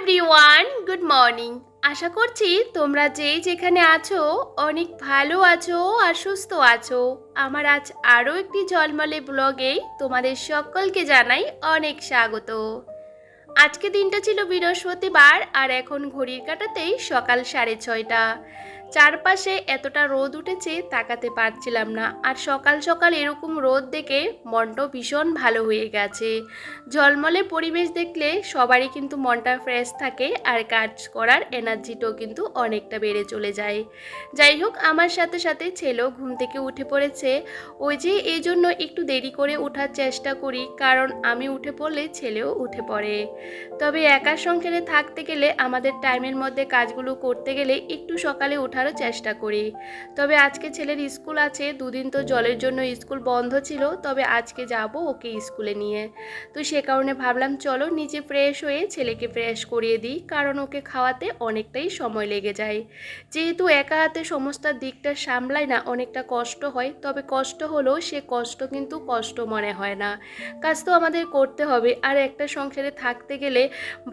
Everyone good morning আশা করছি তোমরা যেই যেখানে আছো, অনেক ভালো আছো আর সুস্থ আছো। আমার আজ আরও একটি ঝলমলে ব্লগে তোমাদের সকলকে জানাই অনেক স্বাগত। আজকে দিনটা ছিল বৃহস্পতিবার আর এখন ঘড়ির কাটাতেই সকাল সাড়ে ছয়টা। চারপাশে এতটা রোদ উঠেছে তাকাতে পারছিলাম না, আর সকাল সকাল এরকম রোদ দেখে মনটাও ভীষণ ভালো হয়ে গেছে। ঝলমলে পরিবেশ দেখলে সবারই কিন্তু মনটা ফ্রেশ থাকে, আর কাজ করার এনার্জিটাও কিন্তু অনেকটা বেড়ে চলে যায়। যাই হোক, আমার সাথে সাথে ছেলেও ঘুম থেকে উঠে পড়েছে। ওই যে এই জন্য একটু দেরি করে ওঠার চেষ্টা করি, কারণ আমি উঠে পড়লে ছেলেও উঠে পড়ে। তবে একার সংসারে থাকতে গেলে আমাদের টাইমের মধ্যে কাজগুলো করতে গেলে একটু সকালে ওঠারও চেষ্টা করি। তবে আজকে ছেলের স্কুল আছে, দুদিন তো জলের জন্য স্কুল বন্ধ ছিল, তবে আজকে যাব ওকে স্কুলে নিয়ে। তো সে কারণে ভাবলাম, চলো নিচে ফ্রেশ হয়ে ছেলেকে ফ্রেশ করিয়ে দিই, কারণ ওকে খাওয়াতে অনেকটাই সময় লেগে যায়। যেহেতু একা হাতে সমস্ত দিকটা সামলায় না, অনেকটা কষ্ট হয়, তবে কষ্ট হলেও সে কষ্ট কিন্তু কষ্ট মনে হয় না। কাজ তো আমাদের করতে হবে, আর একটা সংসারে থাকতে গেলে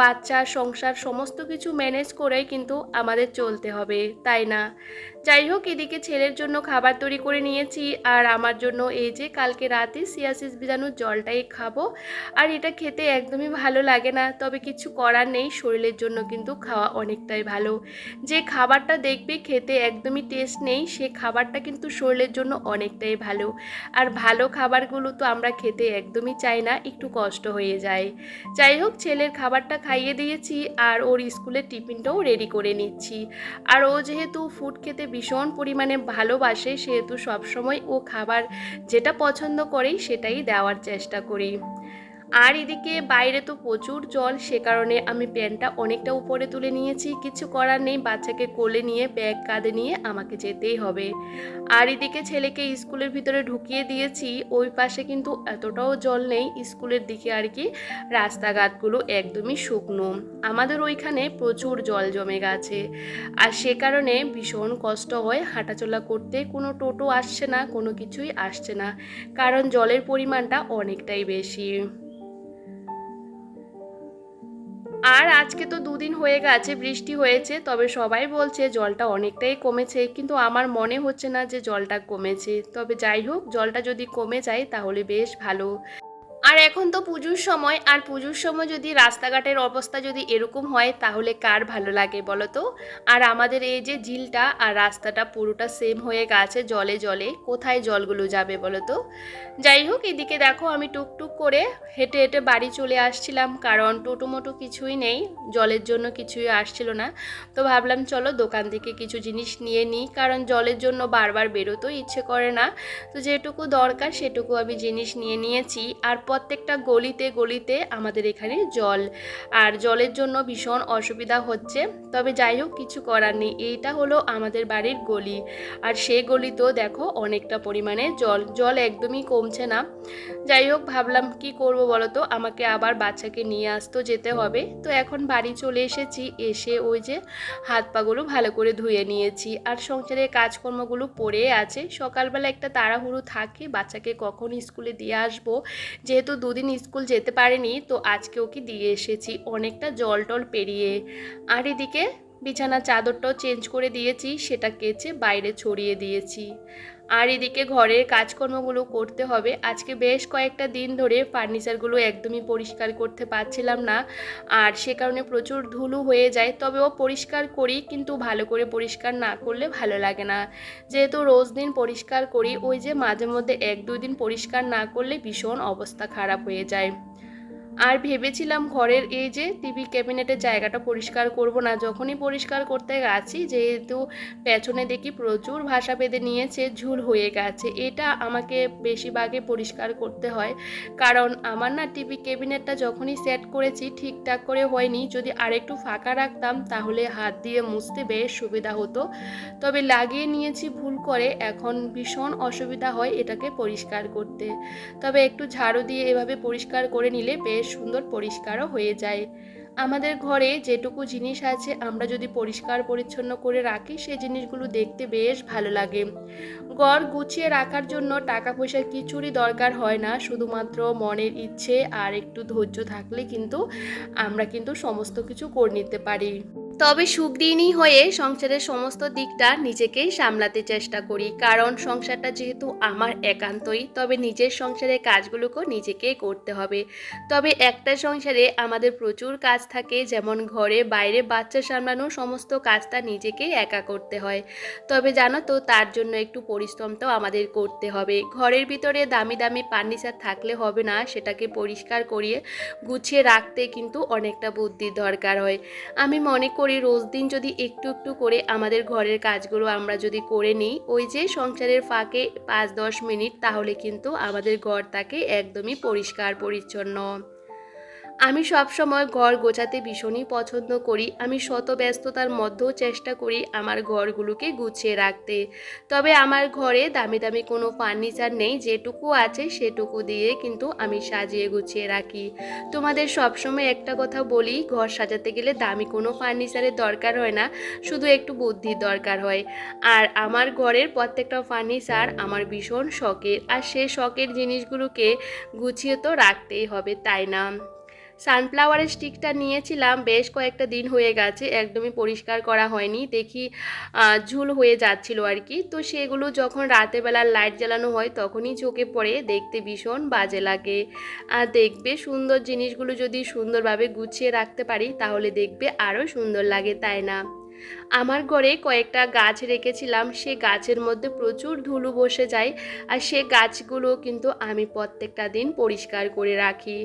বাচ্চা, সংসার, সমস্ত কিছু ম্যানেজ করেই কিন্তু আমাদের চলতে হবে, তাই না? যাই হোক, এদিকে ছেলের জন্য খাবার তৈরি করে নিয়েছি আর আমার জন্য এই যে কালকে রাতে সিয়াসিস বিজানোর জলটাই খাব। আর এটা খেতে একদমই ভালো লাগে না, তবে কিছু করার নেই, শরীরের জন্য কিন্তু খাওয়া অনেকটাই ভালো। যে খাবারটা দেখবে খেতে একদমই টেস্ট নেই, সে খাবারটা কিন্তু শরীরের জন্য অনেকটাই ভালো। আর ভালো খাবারগুলো তো আমরা খেতে একদমই চাই না, একটু কষ্ট হয়ে যায়। যাই হোক, ছেলের খাবারটা খাইয়ে দিয়েছি আর ওর স্কুলের টিফিনটাও রেডি করে নিচ্ছি। আর ও যেহেতু ফুড খেতে ভীষণ পরিমাণে ভালোবাসে, সেহেতু সবসময় ও খাবার যেটা পছন্দ করেই সেটাই দেওয়ার চেষ্টা করি। আর এদিকে বাইরে তো প্রচুর জল, সে কারণে আমি প্যান্টটা অনেকটা উপরে তুলে নিয়েছি। কিছু করার নেই, বাচ্চাকে কোলে নিয়ে, ব্যাগ কাঁধে নিয়ে আমাকে যেতেই হবে। আর এদিকে ছেলেকে স্কুলের ভিতরে ঢুকিয়ে দিয়েছি। ওই পাশে কিন্তু এতটাও জল নেই, স্কুলের দিকে আর কি রাস্তাঘাটগুলো একদমই শুকনো। আমাদের ওইখানে প্রচুর জল জমে গেছে। আর সে কারণে ভীষণ কষ্ট হয় হাঁটাচলা করতে। কোনো টোটো আসছে না, কোনো কিছুই আসছে না। কারণ জলের পরিমাণটা অনেকটাই বেশি। আর আজকে তো দুদিন হয়ে গেছে, বৃষ্টি হয়েছে, তবে সবাই বলছে জলটা অনেকটাই কমেছে, কিন্তু আমার মনে হচ্ছে না যে জলটা কমেছে। তবে যাই হোক, জলটা যদি কমে যায় তাহলে বেশ ভালো। আর এখন তো পুজোর সময়, আর পুজোর সময় যদি রাস্তাঘাটের অবস্থা যদি এরকম হয়, তাহলে কার ভালো লাগে বলো তো? আর আমাদের এই যে ঝিলটা আর রাস্তাটা পুরোটা সেম হয়ে গেছে জলে জলে, কোথায় জলগুলো যাবে বলো তো? যাই হোক, এদিকে দেখো আমি টুকটুক করে হেঁটে হেঁটে বাড়ি চলে আসছিলাম, কারণ টোটো মোটো কিছুই নেই, জলের জন্য কিছুই আসছিল না। তো ভাবলাম চলো দোকান থেকে কিছু জিনিস নিয়ে নিই, কারণ জলের জন্য বারবার বেরোতেও ইচ্ছে করে না। তো যেটুকু দরকার সেটুকু আমি জিনিস নিয়ে নিয়েছি, আর প্রত্যেকটা গলিতে গলিতে আমাদের এখানে জল। আর জলের জন্য ভীষণ অসুবিধা হচ্ছে। তবে যাই হোক, কিছু করার নেই। এইটা হলো আমাদের বাড়ির গলি। আর সেই গলিতেও দেখো অনেকটা পরিমাণে জল। জল একদমই কমছে না। যাই হোক, ভাবলাম কি করব বলো তো আমাকে আবার বাচ্চাকে নিয়ে আসতেও যেতে হবে। তো এখন বাড়ি চলে এসেছি। এসে ওই যে হাত পাগুলো ভালো করে ধুয়ে নিয়েছি। আর সংসারের কাজকর্মগুলো পড়ে আছে। সকালবেলা একটা তাড়াহুড়ো থাকে। বাচ্চাকে কখন স্কুলে দিয়ে আসব? যেহেতু দুদিন স্কুল যেতে পারেনি, তো আজকে ওকে দিয়ে এসেছি। অনেকটা জল টল পেরিয়ে আর এদিকে বিছানা চাদরটাও চেঞ্জ করে দিয়েছি, সেটা কেচে বাইরে ছড়িয়ে দিয়েছি। আর এদিকে ঘরের কাজকর্মগুলো করতে হবে। আজকে বেশ কয়েকটা দিন ধরে ফার্নিচারগুলো একদমই পরিষ্কার করতে পারছিলাম না আর সে কারণে প্রচুর ধুলো হয়ে যায়। তবেও পরিষ্কার করি, কিন্তু ভালো করে পরিষ্কার না করলে ভালো লাগে না। যেহেতু রোজ দিন পরিষ্কার করি, ওই যে মাঝে মধ্যে এক দুই দিন পরিষ্কার না করলে ভীষণ অবস্থা খারাপ হয়ে যায়। আর ভেবেছিলাম ঘরের এই যে টিভি ক্যাবিনেটের জায়গাটা পরিষ্কার করব না, যখনই পরিষ্কার করতে গেছি যেহেতু পেছনে দেখি প্রচুর ভাষা বেঁধে নিয়েছে, ঝুল হয়ে গেছে। এটা আমাকে বেশিরভাগে পরিষ্কার করতে হয়। কারণ আমার না টিভি ক্যাবিনেটটা যখনই সেট করেছি ঠিকঠাক করে হয়নি, যদি আরেকটু ফাঁকা রাখতাম তাহলে হাত দিয়ে মুছতে বেশ সুবিধা হতো। তবে লাগিয়ে নিয়েছি ভুল করে, এখন ভীষণ অসুবিধা হয় এটাকে পরিষ্কার করতে। তবে একটু ঝাড়ু দিয়ে এভাবে পরিষ্কার করে নিলে বেশ সুন্দর পরিষ্কারও হয়ে যায়। আমাদের ঘরে যেটুকু জিনিস আছে আমরা যদি পরিষ্কার পরিচ্ছন্ন করে রাখি সেই জিনিসগুলো দেখতে বেশ ভালো লাগে। গড় গুছিয়ে রাখার জন্য টাকা পয়সার কিছুরই দরকার হয় না, শুধুমাত্র মনের ইচ্ছে আর একটু ধৈর্য থাকলে কিন্তু আমরা কিন্তু সমস্ত কিছু করে নিতে পারি। তবে সুখদিনই হয়ে সংসারের সমস্ত দিকটা নিজেকেই সামলাতে চেষ্টা করি। কারণ সংসারটা যেহেতু আমার একান্তই, তবে নিজের সংসারের কাজগুলোকেও নিজেকেই করতে হবে। তবে একটা সংসারে আমাদের প্রচুর কাজ থাকে, যেমন ঘরে বাইরে বাচ্চা সামলানো, সমস্ত কাজটা নিজেকেই একা করতে হয়। তবে জানো তো, তার জন্য একটু পরিশ্রমটাও আমাদের করতে হবে। ঘরের ভিতরে দামি দামি ফার্নিচার থাকলে হবে না, সেটাকে পরিষ্কার করিয়ে গুছিয়ে রাখতে কিন্তু অনেকটা বুদ্ধির দরকার হয়। আমি মনে করি রোজ দিন যদি একটু একটু করে আমাদের ঘরের কাজগুলো আমরা যদি করে নিই, ওই যে সংসারের ফাঁকে পাঁচ দশ মিনিট, তাহলে কিন্তু আমাদের ঘরটাকে একদমই পরিষ্কার, পরিচ্ছন্ন। আমি সব সময় ঘর গোছাতে ভীষণই পছন্দ করি। আমি শত ব্যস্ততার মধ্যেও চেষ্টা করি আমার ঘরগুলোকে গুছিয়ে রাখতে। তবে আমার ঘরে দামি দামি কোনো ফার্নিচার নেই, যেটুকু আছে সেটুকু দিয়ে কিন্তু আমি সাজিয়ে গুছিয়ে রাখি। তোমাদের সবসময় একটা কথা বলি, ঘর সাজাতে গেলে দামি কোনো ফার্নিচারের দরকার হয় না, শুধু একটু বুদ্ধির দরকার হয়। আর আমার ঘরের প্রত্যেকটা ফার্নিচার আমার ভীষণ শখের, আর সে শখের জিনিসগুলোকে গুছিয়ে তো রাখতেই হবে, তাই না? সানফ্লাওয়ারের স্টিকটা নিয়েছিলাম, বেশ কয়েকটা দিন হয়ে গেছে, একদমই পরিষ্কার করা হয়নি, দেখি ঝুল হয়ে যাচ্ছিল আর কি। তো সেগুলো যখন রাতের বেলা লাইট জ্বালানো হয়, তখনই চোখে পড়ে, দেখতে ভীষণ বাজে লাগে। আর দেখবে সুন্দর জিনিসগুলো যদি সুন্দরভাবে গুছিয়ে রাখতে পারি, তাহলে দেখবে আরও সুন্দর লাগে, তাই না? আমার ঘরে কয়েকটা গাছ রেখেছিলাম, সে গাছের মধ্যে প্রচুর ধুলো বসে যায়, আর সে গাছগুলো কিন্তু আমি প্রত্যেকটা দিন পরিষ্কার করে রাখি।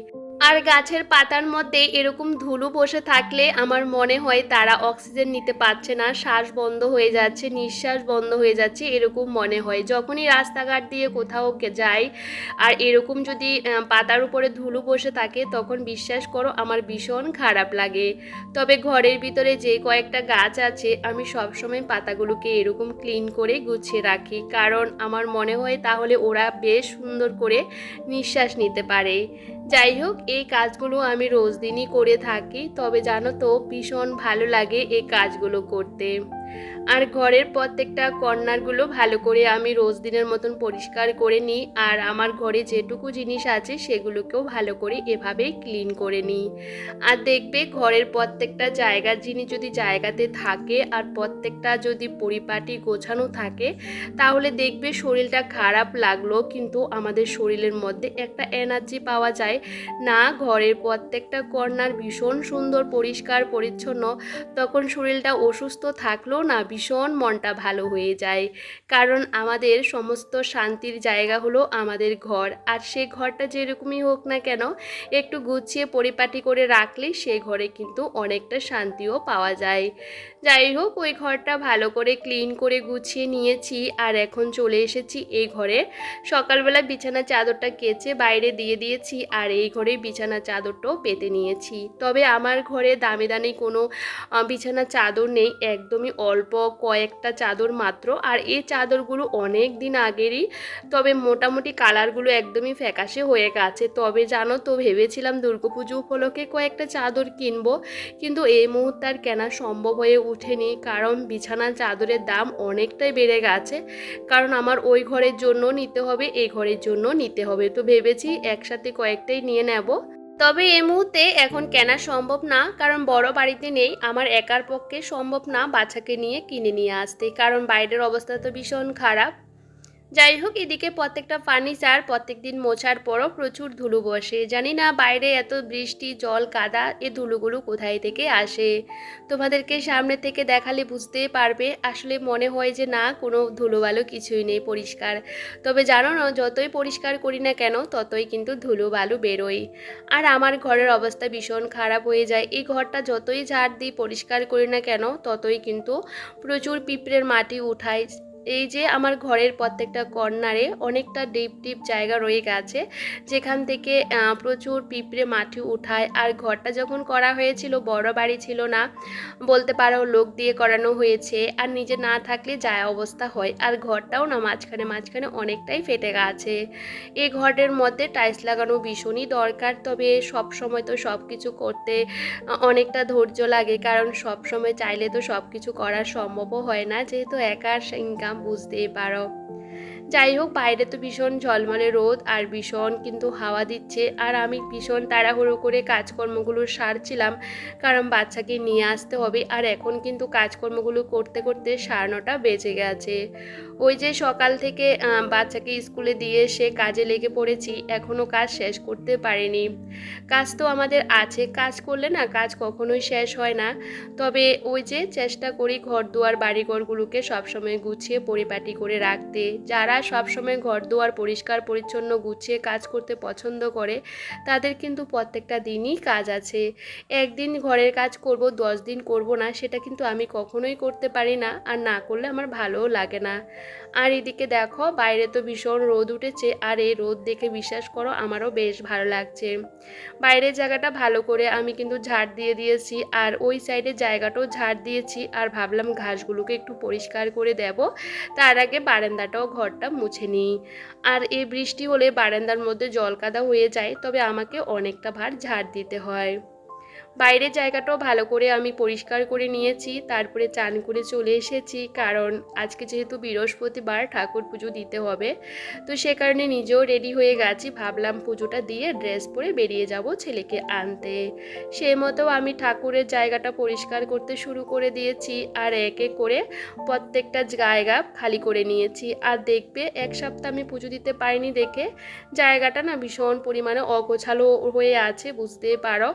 আর গাছের পাতার মধ্যে এরকম ধুলো বসে থাকলে আমার মনে হয় তারা অক্সিজেন নিতে পারছে না, শ্বাস বন্ধ হয়ে যাচ্ছে, নিঃশ্বাস বন্ধ হয়ে যাচ্ছে, এরকম মনে হয়। যখনই রাস্তাঘাট দিয়ে কোথাও যাই আর এরকম যদি পাতার উপরে ধুলো বসে থাকে, তখন বিশ্বাস করো আমার ভীষণ খারাপ লাগে। তবে ঘরের ভিতরে যে কয়েকটা গাছ আছে, আমি সবসময় পাতাগুলোকে এরকম ক্লিন করে গুছিয়ে রাখি। কারণ আমার মনে হয় তাহলে ওরা বেশ সুন্দর করে নিঃশ্বাস নিতে পারে। যাই হোক এই কাজগুলো আমি রোজ দিনই করে থাকি, তবে জানো তো ভীষণ ভালো লাগে এই কাজগুলো করতে। আর ঘরের প্রত্যেকটা কর্নারগুলো ভালো করে আমি রোজ দিনের মতন পরিষ্কার করে নিই, আর আমার ঘরে যেটুকু জিনিস আছে সেগুলোকেও ভালো করে এভাবেই ক্লিন করে নিই। আর দেখবে ঘরের প্রত্যেকটা জায়গার জিনিস যদি জায়গাতে থাকে আর প্রত্যেকটা যদি পরিপাটি গোছানো থাকে, তাহলে দেখবে শরীরটা খারাপ লাগল কিন্তু আমাদের শরীরের মধ্যে একটা এনার্জি পাওয়া যায়। না, ঘরের প্রত্যেকটা কর্নার ভীষণ সুন্দর, পরিষ্কার, পরিচ্ছন্ন, তখন শরীরটা অসুস্থ থাকলেও না, ভীষণ মনটা ভালো হয়ে যায়। কারণ আমাদের সমস্ত শান্তির জায়গা হলো আমাদের ঘর। আর সে ঘরটা যেরকমই হোক না কেন, একটু গুছিয়ে পরিপাটি করে রাখলে সে ঘরে কিন্তু অনেকটা শান্তিও পাওয়া যায়। যাই হোক, ওই ঘরটা ভালো করে ক্লিন করে গুছিয়ে নিয়েছি আর এখন চলে এসেছি এই ঘরে। সকালবেলা বিছানা চাদরটা কেচে বাইরে দিয়ে দিয়েছি আর এই ঘরে বিছানা চাদরটাও পেতে নিয়েছি। তবে আমার ঘরে দামি দামি কোনো বিছানা চাদর নেই, একদমই অল্প কয়েকটা চাদর মাত্র। আর এই চাদরগুলো অনেক দিন আগেরই, তবে মোটামুটি কালারগুলো একদমই ফ্যাকাশে হয়ে গেছে। তবে জানো তো, ভেবেছিলাম দুর্গাপুজো উপলক্ষে কয়েকটা চাদর কিনবো, কিন্তু এই মুহূর্তে আর কেনা সম্ভব হয়ে ওঠেনি, কারণ বিছানা চাদরের দাম অনেকটাই বেড়ে গেছে। কারণ আমার ওই ঘরের জন্য নিতে হবে এই ঘরের জন্য নিতে হবে। তো ভেবেছি একসাথে কয়েকটাই নিয়ে নেব। তবে এই মুহূর্তে এখন কেনা সম্ভব না, কারণ বড় বাড়িতে নেই। আমার একার পক্ষে সম্ভব না বাচ্চাকে নিয়ে কিনে নিয়ে আসতে, কারণ বাইরের অবস্থা তো ভীষণ খারাপ। যাই হোক এদিকে প্রত্যেকটা ফার্নিচার প্রত্যেক দিন মোছার পরও প্রচুর ধুলো বসে। জানি না বাইরে এত বৃষ্টি, জল, কাদা, এ ধুলোগুলো কোথায় থেকে আসে? তোমাদেরকে সামনে থেকে দেখালে বুঝতেই পারবে, আসলে মনে হয় যে না, কোনো ধুলোবালো কিছুই নেই পরিষ্কার। তবে জানো না, যতই পরিষ্কার করি না কেন, ততই কিন্তু ধুলো বালু বেরোয়। আর আমার ঘরের অবস্থা ভীষণ খারাপ হয়ে যায়। এই ঘরটা যতই ঝাড় দিই, পরিষ্কার করি না কেন, ততই কিন্তু প্রচুর পিঁপড়ের মাটি উঠায়। এই যে আমার ঘরের প্রত্যেকটা কর্নারে অনেকটা ডিপ ডিপ জায়গা রয়ে গেছে। যেখান থেকে প্রচুর পিঁপড়ে মাটি উঠায়। আর ঘরটা যখন করা হয়েছিল, বড় বাড়ি ছিল না, বলতে পারো লোক দিয়ে করানো হয়েছে। আর নিজে না থাকলে যায় অবস্থা হয়। আর ঘরটাও না, মাঝখানে মাঝখানে অনেকটাই ফেটে গেছে। এই ঘরের মধ্যে টাইলস লাগানো ভীষণই দরকার। তবে সব সময় তো সব কিছু করতে অনেকটা ধৈর্য লাগে। কারণ সব সময় চাইলে তো সব কিছু করা সম্ভবও হয় না। যেহেতু একার ইনকাম বুঝতেই পারো। যাই হোক বাইরে তো ভীষণ ঝলমলে রোদ আর ভীষণ কিন্তু হাওয়া দিচ্ছে। আর আমি ভীষণ তাড়াহুড়ো করে কাজকর্মগুলো সারছিলাম কারণ বাচ্চাকে নিয়ে আসতে হবে। আর এখন কিন্তু কাজকর্মগুলো করতে করতে সারানোটা নটা বেজে গেছে। ওই যে সকাল থেকে বাচ্চাকে স্কুলে দিয়ে এসে কাজে লেগে পড়েছি এখনও কাজ শেষ করতে পারিনি। কাজ তো আমাদের আছে, কাজ করলে না কাজ কখনোই শেষ হয় না। তবে ওই যে চেষ্টা করি ঘর দুয়ার বাড়িঘরগুলোকে সবসময় গুছিয়ে পরিপাটি করে রাখতে। যারা সবসময় ঘর দুয়ার পরিষ্কার পরিচ্ছন্ন গুছিয়ে কাজ করতে পছন্দ করে, তাদের কিন্তু প্রত্যেকটা দিনই কাজ আছে। একদিন ঘরের কাজ করব, দশ দিন করব না, সেটা কিন্তু আমি কখনোই করতে পারি না, আর না করলে আমার ভালোও লাগে না। আর এদিকে দেখো, বাইরে তো ভীষণ রোদ উঠেছে, আর এই রোদ দেখে বিশ্বাস করো আমারও বেশ ভালো লাগছে। বাইরের জায়গাটা ভালো করে আমি কিন্তু ঝাড় দিয়ে দিয়েছি, আর ওই সাইডের জায়গাটাও ঝাড় দিয়েছি, আর ভাবলাম ঘাসগুলোকে একটু পরিষ্কার করে দেব। তার আগে বারান্দাটাও ঘরটা মুছে নিই। আর এই বৃষ্টি হলে বারান্দার মধ্যে জল কাদা হয়ে যায়, তবে আমাকে অনেকটা ভার ঝাড় দিতে হয়। বাইরের জায়গাটাও ভালো করে আমি পরিষ্কার করে নিয়েছি, তারপরে চান করে চলে এসেছি, কারণ আজকে যেহেতু বৃহস্পতিবার ঠাকুর পুজো দিতে হবে, তো সে কারণে নিজেও রেডি হয়ে গেছি, ভাবলাম পুজোটা দিয়ে ড্রেস পরে বেরিয়ে যাব ছেলেকে আনতে। সেই মতো আমি ঠাকুরের জায়গাটা পরিষ্কার করতে শুরু করে দিয়েছি, আর এক করে প্রত্যেকটা জায়গা খালি করে নিয়েছি। আর দেখবে এক সপ্তাহ আমি পুজো দিতে পারিনি দেখে, জায়গাটা না ভীষণ পরিমাণে অগোছালো হয়ে আছে, বুঝতেই পারো।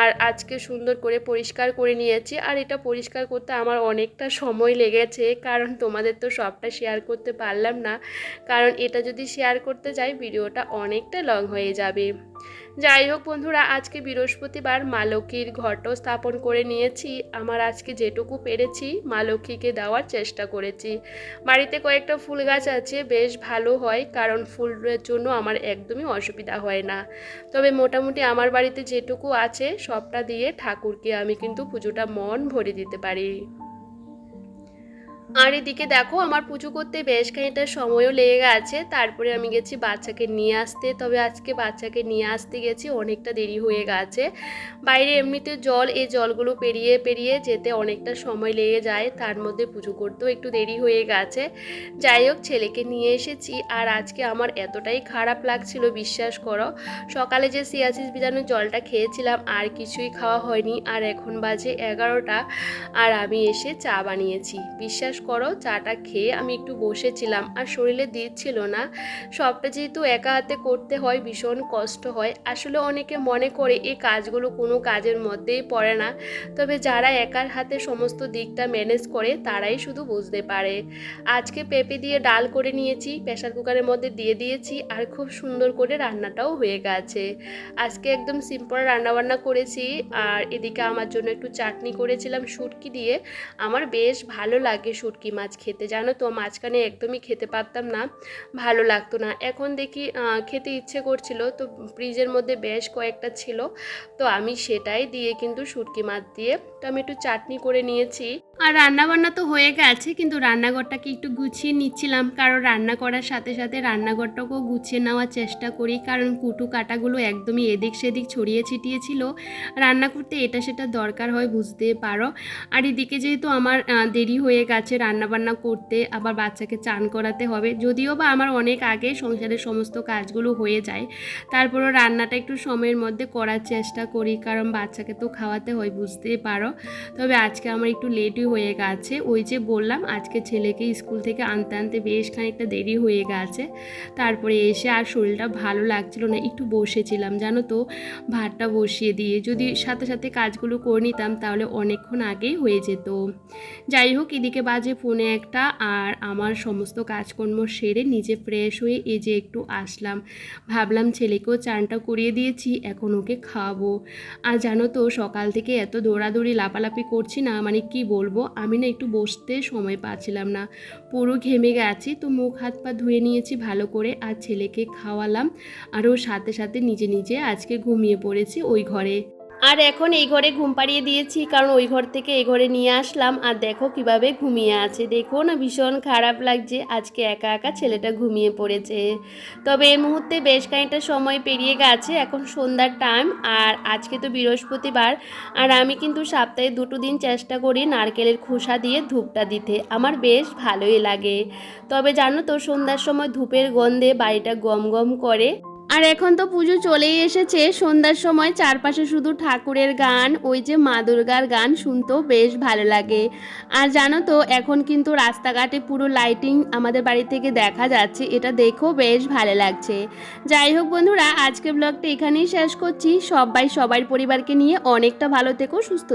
আর আজকে সুন্দর করে পরিষ্কার করে নিয়েছি আর এটা পরিষ্কার করতে আমার অনেকটা সময় লেগেছে, কারণ তোমাদের তো সবটা শেয়ার করতে পারলাম না। কারণ এটা যদি শেয়ার করতে যাই ভিডিওটা অনেকটা লং হয়ে যাবে। যাই হোক বন্ধুরা, আজকে বৃহস্পতিবার মা লক্ষ্মীর ঘরটাও স্থাপন করে নিয়েছি। আমার আজকে যেটুকু পেরেছি মা লক্ষ্মীকে দেওয়ার চেষ্টা করেছি। বাড়িতে কয়েকটা ফুল গাছ আছে, বেশ ভালো হয়, কারণ ফুলের জন্য আমার একদমই অসুবিধা হয় না। তবে মোটামুটি আমার বাড়িতে যেটুকু আছে, সবটা দিয়ে ঠাকুরকে আমি কিন্তু পুজোটা মন ভরে দিতে পারি। আর এদিকে দেখো, আমার পুজো করতে বেশ খানিকটা সময়ও লেগে গেছে। তারপরে আমি গেছি বাচ্চাকে নিয়ে আসতে। তবে আজকে বাচ্চাকে নিয়ে আসতে গেছি, অনেকটা দেরি হয়ে গেছে। বাইরে এমনিতে জল, এই জলগুলো পেরিয়ে পেরিয়ে যেতে অনেকটা সময় লেগে যায়। তার মধ্যে পুজো করতেও একটু দেরি হয়ে গেছে। যাই হোক, ছেলেকে নিয়ে এসেছি। আর আজকে আমার এতটাই খারাপ লাগছিল, বিশ্বাস করো। সকালে যে সিয়াসিস বিজানোর জলটা খেয়েছিলাম, আর কিছুই খাওয়া হয়নি। আর এখন বাজে এগারোটা, আর আমি এসে চা বানিয়েছি। বিশ্বাস করো, চাটা খেয়ে আমি একটু বসেছিলাম আর শরীরে দিচ্ছিল না। সবটা যেহেতু একা হাতে করতে হয়, ভীষণ কষ্ট হয়। আসলে অনেকে মনে করে এই কাজগুলো কোনো কাজের মধ্যেই পড়ে না। তবে যারা একার হাতে সমস্ত দিকটা ম্যানেজ করে, তারাই শুধু বুঝতে পারে। আজকে পেঁপে দিয়ে ডাল করে নিয়েছি প্রেশার কুকারের মধ্যে দিয়ে দিয়েছি আর খুব সুন্দর করে রান্নাটাও হয়ে গেছে। আজকে একদম সিম্পল রান্নাবান্না করেছি আর এদিকে আমার জন্য একটু চাটনি করেছিলাম, শুটকি দিয়ে। আমার বেশ ভালো লাগে শুটকি। মাছ খেতে। জানো তো, মাঝখানে একদমই খেতে পারতাম না, ভালো লাগতো না। এখন দেখি খেতে ইচ্ছে করছিল, তো ফ্রিজের মধ্যে বেশ কয়েকটা ছিল, তো আমি সেটাই দিয়ে কিন্তু শুটকি মাছ দিয়ে তো আমি একটু চাটনি করে নিয়েছি। আর রান্না বান্না তো হয়ে গেছে, কিন্তু রান্নাঘরটাকে একটু গুছিয়ে নিচ্ছিলাম। কারণ রান্না করার সাথে সাথে রান্নাঘরটাকেও গুছিয়ে নেওয়ার চেষ্টা করি, কারণ কুটু কাটাগুলো একদমই এদিক সেদিক ছড়িয়ে ছিটিয়ে ছিল রান্না করতে এটা সেটা দরকার হয়, বুঝতে পারো। আর এদিকে যেহেতু আমার দেরি হয়ে গেছে রান্না বান্না করতে, আবার বাচ্চাকে চান করাতে হবে। যদিও বা আমার অনেক আগে সংসারের সমস্ত কাজগুলো হয়ে যায়, তারপরও রান্নাটা একটু সময়ের মধ্যে করার চেষ্টা করি, কারণ বাচ্চাকে তো খাওয়াতে হয় বুঝতেই পারো। তবে আজকে আমার একটু লেটই হয়ে গেছে। ওই যে বললাম, আজকে ছেলেকে স্কুল থেকে আনতে আনতে বেশ খানিকটা দেরি হয়ে গেছে। তারপরে এসে আর শরীরটা ভালো লাগছিল না, একটু বসেছিলাম, জানো তো? ভাতটা বসিয়ে দিয়ে যদি সাথে সাথে কাজগুলো করে নিতাম, তাহলে অনেকক্ষণ আগেই হয়ে যেত। যাই হোক, এদিকে বাজে ফোনে একটা, আর আমার সমস্ত কাজকর্ম সেরে নিজে ফ্রেশ হয়ে এই যে একটু আসলাম। ভাবলাম ছেলেকেও চানটা করিয়ে দিয়েছি, এখন ওকে খাওয়াবো। আর জানো তো, সকাল থেকে এত দৌড়াদৌড়ি, লাপালাপি করছি না মানে কি বলব? আমি না একটু বসতে সময় পাচ্ছিলাম না। পুরো ঘেমে গেছি, তো মুখ হাত পা ধুয়ে নিয়েছি ভালো করে আর ছেলেকে খাওয়ালাম। আর ওর সাথে সাথে নিজে নিজে আজকে ঘুমিয়ে পড়েছি ওই ঘরে। আর এখন এই ঘরে ঘুম পাড়িয়ে দিয়েছি, কারণ ওই ঘর থেকে এই ঘরে নিয়ে আসলাম। আর দেখো কীভাবে ঘুমিয়ে আছে। দেখো না, ভীষণ খারাপ লাগছে। আজকে একা একা ছেলেটা ঘুমিয়ে পড়েছে। তবে এই মুহূর্তে বেশ খানিকটা সময় পেরিয়ে গেছে। এখন সন্ধ্যার টাইম আর আজকে তো বৃহস্পতিবার। আর আমি কিন্তু সপ্তাহে দুটো দিন চেষ্টা করি নারকেলের খোসা দিয়ে ধূপটা দিতে। আমার বেশ ভালোই লাগে। তবে জানো তো, সন্ধ্যার সময় ধূপের গন্ধে বাড়িটা গম গম করে। আর এখন তো পুজো চলেই এসেছে। সন্ধ্যার সময় চারপাশে শুধু ঠাকুরের গান, ওই যে মা দুর্গার গান শুনতেও বেশ ভালো লাগে। আর জানো তো, এখন কিন্তু রাস্তাঘাটে পুরো লাইটিং আমাদের বাড়ি থেকে দেখা যাচ্ছে, এটা দেখেও বেশ ভালো লাগছে। যাই হোক বন্ধুরা আজকে ব্লগটা এখানেই শেষ করছি। সবাই, সবার পরিবারকে নিয়ে অনেকটা ভালো থেকো, সুস্থ।